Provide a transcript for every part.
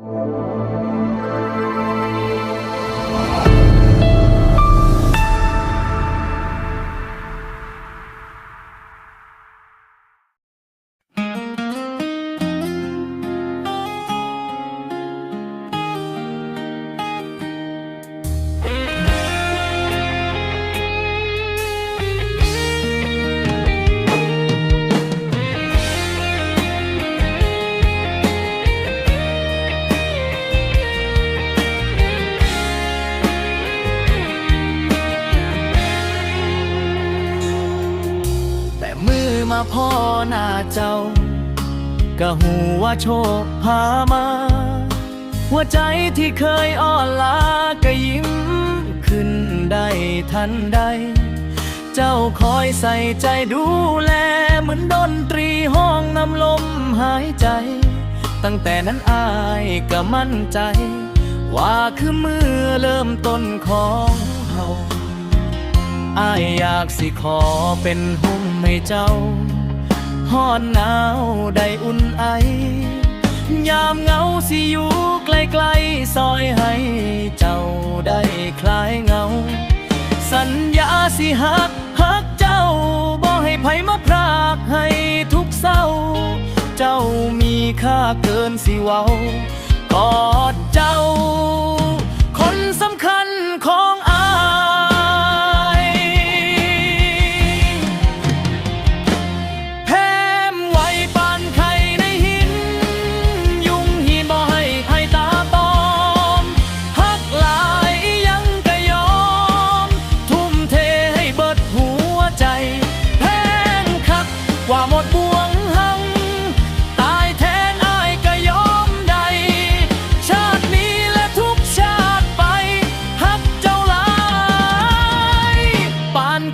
แต่ พ่อหน้าเจ้าก็หูว่าโชคพามา หัวใจที่เคยอ่อนล้าก็ยิ้มขึ้นได้ทันใด เจ้าคอยใส่ใจดูแล เหมือนดนตรีห้องนำลมหายใจ ตั้งแต่นั้นอายก็มั่นใจ ว่าคือมือเริ่มต้นของเฮา อายอยากสิขอเป็นหุ้มให้เจ้าห้อนหนาวได้อุ่นไอยามเงาสิอยู่ใกลๆซอยให้เจ้าได้คลายเงา สัญญาสิหักหักเจ้าบ่ให้ไผมาพรากให้ทุกเศร้า เจ้ามีค่าเกินสิเว้ากอดเจ้า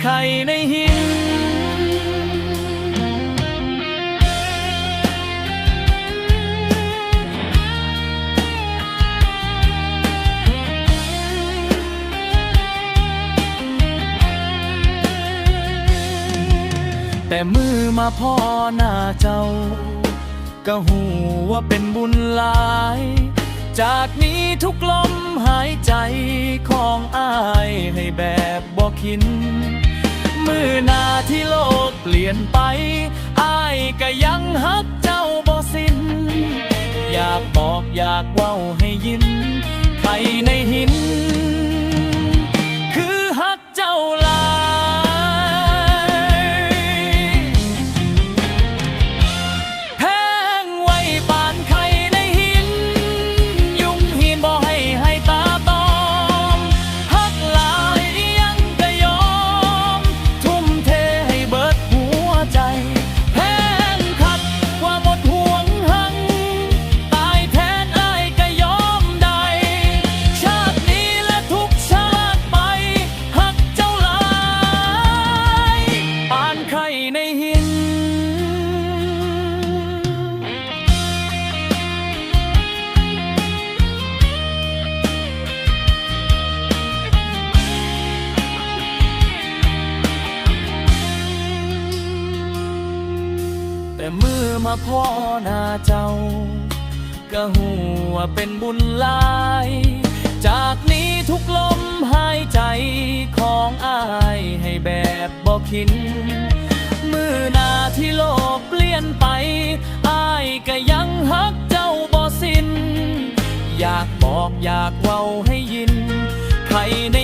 ไข่ในหิน แต่มือมาพ่อหน้าเจ้า ก็หูว่าเป็นบุญหลาย จากนี้ทุกลมหายใจของอายให้แบบบอกคิน มือหน้าที่โลกเปลี่ยนไปอายก็ยังฮักเจ้าบ่สิ้น อยากบอกอยากเว้าให้ยินไปในหิน แต่มือมาพ่อหน้าเจ้า ก็หูว่าเป็นบุญลาย จากนี้ทุกลมหายใจของอายให้แบบบอกคิน มือหน้าที่โลกเปลี่ยนไปอายก็ยังฮักเจ้าบ่สิ้น อยากบอกอยากเว้าให้ยินใครน